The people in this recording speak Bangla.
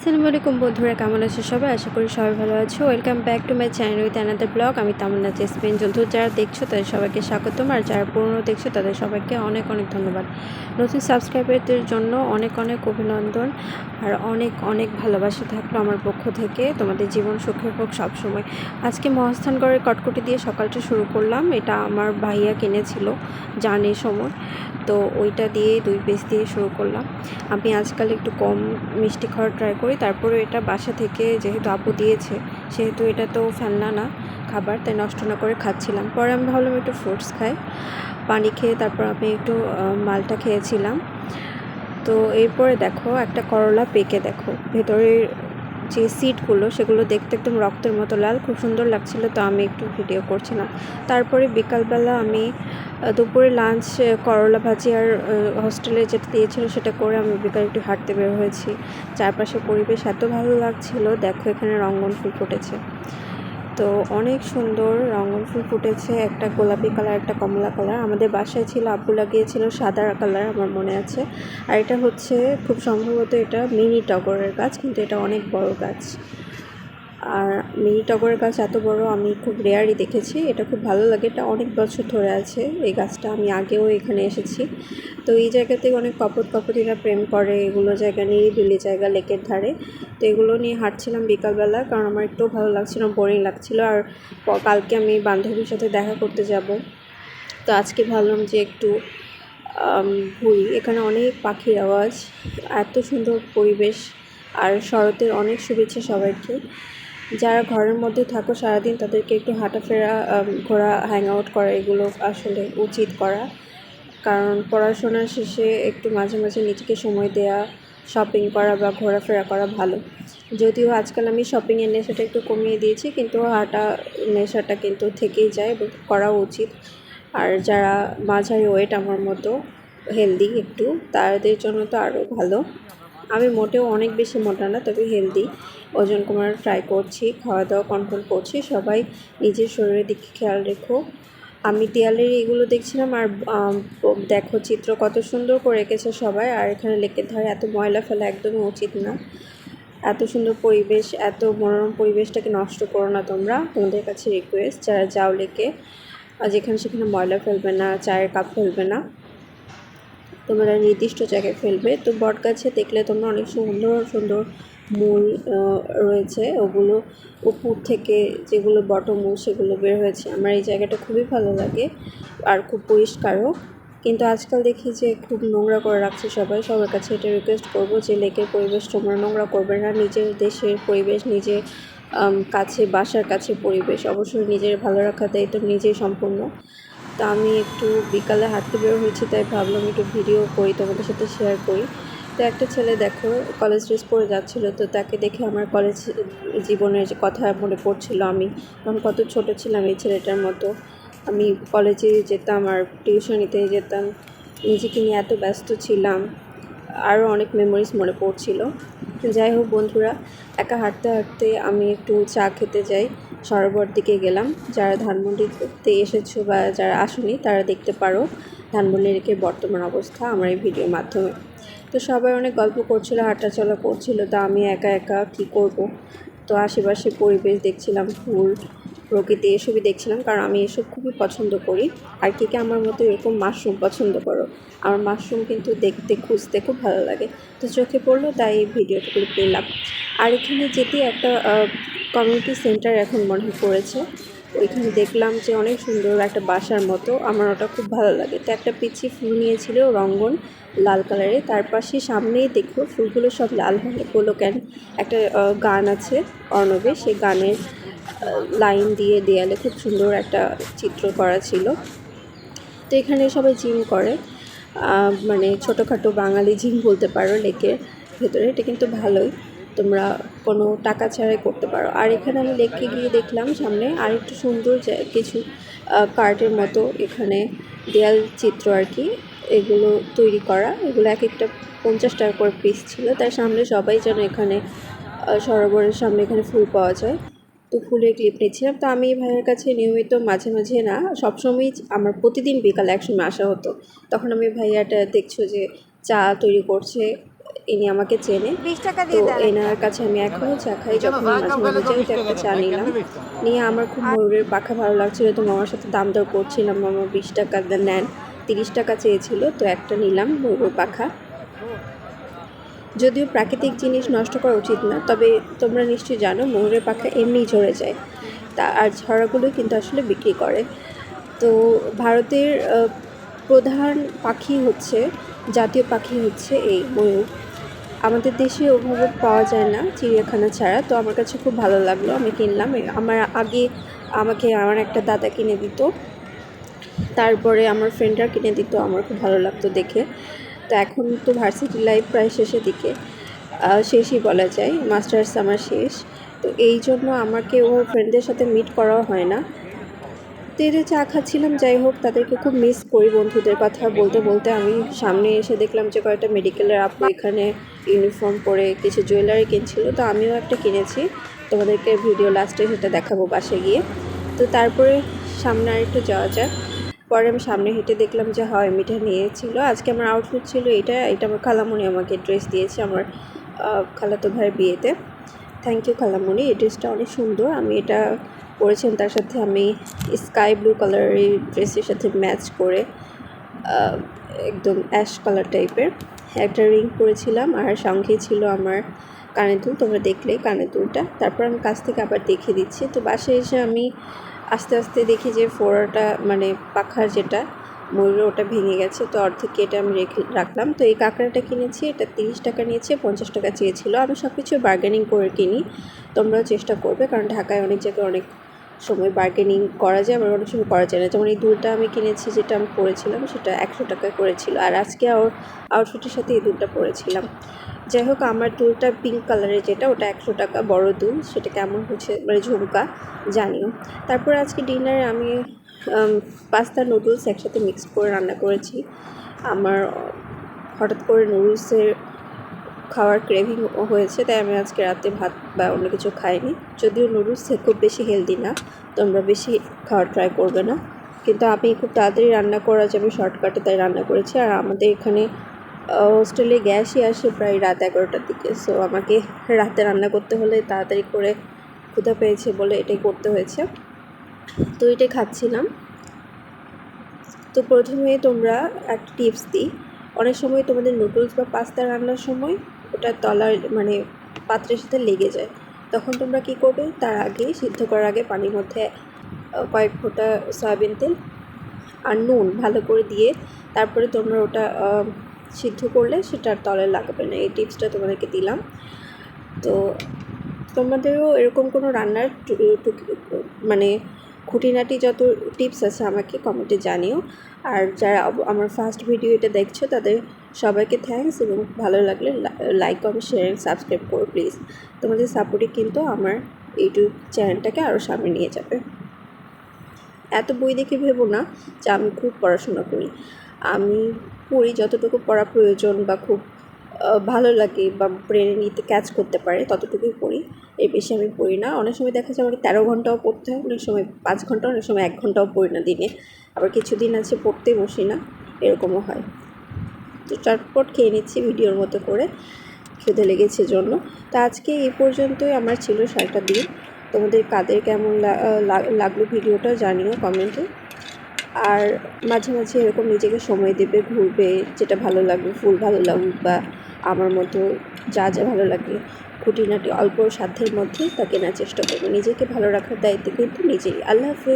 আসসালামু আলাইকুম বন্ধুরা, কেমন আছো সবাই? আশা করি সবাই ভালো আছো। Welcome back to my channel with another blog আমি তামান্না জেসমিন। বন্ধু যারা দেখছ তাদের সবাইকে স্বাগতম, আর যারা পুরনো দেখছ তাদের সবাইকে অনেক অনেক ধন্যবাদ। নতুন সাবস্ক্রাইবারদের জন্য অনেক অনেক অভিনন্দন, আর অনেক অনেক ভালোবাসা থাকল আমার পক্ষ থেকে। তোমাদের জীবন সুখে হোক সবসময়। আজকে মহাস্থানগড়ের কটকটি দিয়ে সকালটা শুরু করলাম। এটা আমার ভাইয়া কিনেছিল জানের সময়। তো ওইটা দিয়ে দুই পেস দিয়ে শুরু করলাম। আমি আজকাল একটু কম মিষ্টি খাওয়ার ট্রাই করি। তারপরে এটা বাসা থেকে যেহেতু আপু দিয়েছে, সেহেতু এটা তো ফেলনা না খাবার, তাই নষ্ট না করে খাচ্ছিলাম। পরে আমি ভাবলাম একটু ফ্রুটস খাই, পানি খেয়ে তারপর আমি একটু মালটা খেয়েছিলাম। তো এরপরে দেখো একটা করলা পেকে দেখো, ভেতরের যে সিটগুলো সেগুলো দেখতে একদম রক্তের মতো লাল, খুব সুন্দর লাগছিল, তো আমি একটু ভিডিও করছিলাম। তারপরে বিকালবেলা আমি দুপুরে লাঞ্চ করলা ভাজি আর হস্টেলে যেটা দিয়েছিল সেটা করে আমি বিকালে একটু হাঁটতে বের হয়েছি। চারপাশে পরিবেশ এত ভালো লাগছিল, দেখো এখানে রঙ্গন ফুল ফুটেছে। তো অনেক সুন্দর রঙন ফুল ফুটেছে, একটা গোলাপি কালার, একটা কমলা কালার। আমাদের বাসায় ছিল, আব্বু লাগিয়েছিল সাদা কালার, আমার মনে আছে। আর এটা হচ্ছে, খুব সম্ভবত এটা মিনি টগরের গাছ, কিন্তু এটা অনেক বড় গাছ। আর মিনি টগরের গাছ এত বড়, আমি খুব রেয়ারই দেখেছি। এটা খুব ভালো লাগে, এটা অনেক বছর ধরে আছে। এই গাছটা আমি আগেও এখানে এসেছি। তো এই জায়গাতে অনেক কপট কপটিরা প্রেম করে, এগুলো জায়গা নিয়ে নিরিবিলি জায়গা, লেকের ধারে। তো এগুলো নিয়ে হাঁটছিলাম বিকালবেলা, কারণ আমার একটু ভালো লাগছিল বোরিং লাগছিল। আর কালকে আমি বান্ধবীর সাথে দেখা করতে যাব। তো আজকে ভাবলাম যে একটু ঘুরি। এখানে অনেক পাখির আওয়াজ, এত সুন্দর পরিবেশ। আর শরতের অনেক শুভেচ্ছা সবাইকে। যারা ঘরের মধ্যে থাকো সারাদিন তাদেরকে একটু হাঁটাফেরা ঘোরা হ্যাং আউট করা, এগুলো আসলে উচিত করা। কারণ পড়াশোনার শেষে একটু মাঝে মাঝে নিজেকে সময় দেওয়া শপিং করা বা ঘোরাফেরা করা ভালো। যদিও আজকাল আমি শপিংয়ের নেশাটা একটু কমিয়ে দিয়েছি, কিন্তু হাঁটা নেশাটা কিন্তু থেকেই যায় এবং করা উচিত। আর যারা মাঝারি ওয়েট আমার মতো হেলদি একটু, তাদের জন্য তো আরও ভালো। আমি মোটেও অনেক বেশি মোটা না, তবে হেলদি ওজন কমানোর ট্রাই করছি খাওয়া দাওয়া কন্ট্রোল করছি। সবাই নিজের শরীরের দিকে খেয়াল রেখো। আমি দেয়ালের এগুলো দেখছিলাম আর দেখো চিত্র কত সুন্দর করে এঁকেছে সবাই। আর এখানে লেকের ধারে এত ময়লা ফেলা একদমই উচিত না। এত সুন্দর পরিবেশ, এত মনোরম পরিবেশটাকে নষ্ট করো না তোমরা। তোমাদের কাছে রিকোয়েস্ট যারা যাও লেকে যেখানে সেখানে ময়লা ফেলবে না, চায়ের কাপ ফেলবে না। তোমরা নির্দিষ্ট জায়গায় ফেলবে। তো বট গাছে দেখলে তোমরা অনেক সুন্দর সুন্দর মূল রয়েছে। ওগুলো উপর থেকে যেগুলো বটমূল সেগুলো বের হয়েছে। আমার এই জায়গাটা খুবই ভালো লাগে আর খুব পরিষ্কারও। কিন্তু আজকাল দেখি যে খুব নোংরা করে রাখছে সবাই। সবার কাছে এটা রিকোয়েস্ট করব যে লেকের পরিবেশ তোমরা নোংরা করবে না। নিজের দেশের পরিবেশ, নিজের কাছে, বাসার কাছে পরিবেশ। অবশ্যই নিজের ভালো রাখার দায়িত্ব নিজেই সম্পূর্ণ তো আমি একটু বিকালে হাঁটতে বের হয়েছি, তাই ভাবলাম একটু ভিডিও করি, তোমাদের সাথে শেয়ার করি। তো একটা ছেলে দেখো কলেজ ড্রেস পরে যাচ্ছিল, তো তাকে দেখে আমার কলেজ জীবনের যে কথা মনে পড়ছিল আমি। তখন কত ছোট ছিলাম এই ছেলেটার মতো। আমি কলেজে যেতাম আর টিউশনিতে যেতাম। নিজেকে নিয়ে এত ব্যস্ত ছিলাম। আরও অনেক মেমোরিজ মনে পড়ছিল। যাই হোক বন্ধুরা, একা হাঁটতে হাঁটতে আমি একটু চা খেতে যাই। সরোবর দিকে গেলাম। যারা ধানমন্ডিতে এসেছ বা যারা আসনি, তারা দেখতে পারো ধানমন্ডি রেখে বর্তমান অবস্থা আমার এই ভিডিওর মাধ্যমে। তো সবাই অনেক গল্প করছিল, হাঁটাচলা করছিল, তা আমি একা একা কি করব? তো আশেপাশে পরিবেশ দেখছিলাম, ফুল প্রকৃতি এসবই দেখছিলাম, কারণ আমি এসব খুবই পছন্দ করি। আর কে কে আমার মতো এরকম মাশরুম পছন্দ করো? আমার মাশরুম কিন্তু দেখতে, খুঁজতে খুব ভালো লাগে। তো চোখে পড়ল, তাই এই ভিডিওটুকু পেলাম। আর এখানে যেতে একটা কমিউনিটি সেন্টার এখন মনে হয় করেছে। ওইখানে দেখলাম যে অনেক সুন্দর একটা বাসার মতো। আমার ওটা খুব ভালো লাগে। তো একটা পিচ্ছি ফুল নিয়েছিল রঙ্গন লাল কালারের তার পাশে সামনেই দেখো, ফুলগুলো সব লাল হলো কেন? একটা গান আছে অর্ণবে। সেই গানের লাইন দিয়ে দেয়ালে খুব সুন্দর একটা চিত্র করা ছিল। তো এখানে সবাই জিম করে। মানে ছোটোখাটো বাঙালি জিম বলতে পারো লেকের ভেতরে, এটা কিন্তু ভালোই। তোমরা কোনো টাকা ছাড়াই করতে পারো। আর এখানে আমি লেকে গিয়ে দেখলাম সামনে আর একটু সুন্দর কিছু কার্টের মতো এখানে দেয়াল চিত্র আর কি, এগুলো তৈরি করা। এগুলো এক একটা পঞ্চাশ টাকা করে পিস ছিল। তার সামনে সবাই যেন এখানে সরোবরের সামনে এখানে ফুল পাওয়া যায়। তো ফুলের ক্লিপ নিচ্ছিলাম। তো আমি এই ভাইয়ের কাছে নিয়মিত মাঝে মাঝে না সবসময়ই আমার প্রতিদিন বিকালে একসময় আসা হতো। তখন আমি ভাইয়াটা দেখছ যে চা তৈরি করছে ইনি আমাকে চেনে। তো এনার কাছে আমি এখনও চা খাই যখন মাঝে মাঝে যাই তো একটা চা নিলাম। নিয়ে আমার খুব ময়ূরের পাখা ভালো লাগছিল তো মামার সাথে দাম দর করছিলাম। মামা বিশ টাকা নেন তিরিশ টাকা চেয়েছিল তো একটা নিলাম ময়ূরের পাখা। যদিও প্রাকৃতিক জিনিস নষ্ট করা উচিত না, তবে তোমরা নিশ্চয়ই জানো ময়ূরের পাখা এমনিই ঝরে যায়। তা আর ঝরাগুলো কিন্তু আসলে বিক্রি করে। তো ভারতের প্রধান পাখি হচ্ছে, জাতীয় পাখি হচ্ছে এই ময়ূর। আমাদের দেশে ওভাবে পাওয়া যায় না চিড়িয়াখানা ছাড়া, তো আমার কাছে খুব ভালো লাগল। আমি কিনলাম আমার আগে আমাকে আমার একটা দাদা কিনে দিত। তারপরে আমার ফ্রেন্ডরা কিনে দিত, আমার খুব ভালো লাগতো দেখে। তো এখন তো ভার্সিটি লাইফ প্রায় শেষের দিকে। শেষই বলা যায় মাস্টার্স আমার শেষ। তো এই জন্য আমাকে ও ফ্রেন্ডদের সাথে মিট করাও হয় না। তো এদের চা খাচ্ছিলাম, যাই হোক, তাদেরকে খুব মিস করি বন্ধুদের কথা বলতে বলতে। আমি সামনে এসে দেখলাম যে কয়েকটা মেডিকেলের আপু এখানে ইউনিফর্ম পরে কিছু জুয়েলারি কিনছিল। তো আমিও একটা কিনেছি। তোমাদেরকে ভিডিও লাস্টে সেটা দেখাবো বাসে গিয়ে। তো তারপরে সামনে আর একটু যাওয়া যাক। পরে আমি সামনে হেঁটে দেখলাম যে, হয়, মিঠা নিয়েছিল। আজকে আমার আউটফিট ছিল এটা এটা আমার খালামণি আমাকে ড্রেস দিয়েছে আমার খালাতো ভাইয়ের বিয়েতে। থ্যাংক ইউ খালামণি এই ড্রেসটা অনেক সুন্দর। আমি এটা পরেছিলাম তার সাথে আমি স্কাই ব্লু কালারের ড্রেসের সাথে ম্যাচ করে একদম অ্যাশ কালার টাইপের একটা রিং পরেছিলাম আর সঙ্গে ছিল আমার কানের দুল, তোমরা দেখলেই কানের দুলটা। তারপর আমি কাছ থেকে আবার দেখিয়ে দিচ্ছি। তো বাসায় এসে আমি আস্তে আস্তে দেখি যে ফোড়াটা মানে পাখার যেটা ময়ূর ওটা ভেঙে গেছে, তো অর্ধেক এটা আমি রেখে রাখলাম। তো এই কাঁকড়াটা কিনেছি, এটা তিরিশ টাকা নিয়েছে, পঞ্চাশ টাকা চেয়েছিলো। আমি সব কিছু বার্গেনিং করে কিনি, তোমরাও চেষ্টা করবে, কারণ ঢাকায় অনেক জায়গায় অনেক সময় বার্গেনিং করা যায়, আবার অনেক সময় করা যায় না। যেমন এই দুলটা আমি কিনেছি, যেটা আমি পরেছিলাম, সেটা একশো টাকায় করেছিল। আর আজকে আউট আউটফিটের সাথে এই দুলটা পরেছিলাম। যাই হোক, আমার দুলটা পিঙ্ক কালারের যেটা, ওটা একশো টাকা বড় দুল সেটা কেমন হচ্ছে মানে ঝুমকা, জানিও। তারপর আজকে ডিনারে আমি পাস্তা নুডলস একসাথে মিক্স করে রান্না করেছি। আমার, হঠাৎ করে নুডলসের খাওয়ার ক্রেভিং হয়েছে, তাই আমি আজকে রাতে ভাত বা অন্য কিছু খাইনি। যদিও নুডলস খুব বেশি হেলদি না, তোমরা বেশি খাওয়ার ট্রাই করবে না। কিন্তু আমি খুব তাড়াতাড়ি রান্না করা যাবে শর্টকাটে তাই রান্না করেছি। আর আমাদের এখানে হোস্টেলে গ্যাসই আসে প্রায় রাত এগারোটার দিকে। সো আমাকে রাতে রান্না করতে হলে তাড়াতাড়ি করে ক্ষুধা পেয়েছে বলে এটাই করতে হয়েছে। তো এটাই খাচ্ছিলাম। তো প্রথমে তোমরা একটা টিপস দিই। অনেক সময় তোমাদের নুডলস বা পাস্তা রান্নার সময় ওটা তলার মানে পাত্রের সাথে লেগে যায়। তখন তোমরা কি করবে? তার আগে সিদ্ধ করার আগে পানির মধ্যে কয়েক ফোঁটা সয়াবিন তেল আর নুন ভালো করে দিয়ে তারপরে তোমরা ওটা সিদ্ধ করলে সেটা আর তলে লাগবে না। এই টিপসটা তোমাদেরকে দিলাম। তো তোমাদেরও এরকম কোনো রান্নার মানে খুঁটিনাটি যত টিপস আছে আমাকে কমেন্টে জানিও। আর যারা আমার ফার্স্ট ভিডিও এটা দেখছ তাদের সবাইকে থ্যাংকস এবং ভালো লাগলে লাইক কমেন্ট শেয়ার সাবস্ক্রাইব করো প্লিজ তোমাদের সাপোর্টই কিন্তু আমার ইউটিউব চ্যানেলটাকে আরও সামনে নিয়ে যাবে। এত বই দেখে ভেবো না যে আমি খুব পড়াশোনা করি। আমি পড়ি যতটুকু পড়া প্রয়োজন বা খুব ভালো লাগে বা ব্রেনে নিতে ক্যাচ করতে পারে ততটুকুই পড়ি। এর বেশি আমি পড়ি না। অনেক সময় দেখা যায় আমাকে তেরো ঘন্টাও পড়তে হয়, অনেক সময় পাঁচ ঘণ্টা, অনেক সময় এক ঘন্টাও পড়ি না দিনে। আবার কিছুদিন আছে পড়তেই বসি না, এরকমও হয়। তো চটপট খেয়ে নিচ্ছি ভিডিওর মতো করে খেতে লেগেছে জন্য। তো আজকে এই পর্যন্তই আমার ছিল সারাটা দিন। তোমাদের কাদের কেমন লাগল ভিডিওটা জানিও কমেন্টে। আর মাঝে মাঝে এরকম নিজেকে সময় দেবে, ঘুরবে, যেটা ভালো লাগবে, ফুল ভালো লাগুক বা আমার মতো যা যা ভালো লাগে, খুঁটিনাটি অল্প সাধ্যের মধ্যে তা কেনার চেষ্টা করবে। নিজেকে ভালো রাখার দায়িত্ব কিন্তু নিজেই আল্লাহ হাফেজ।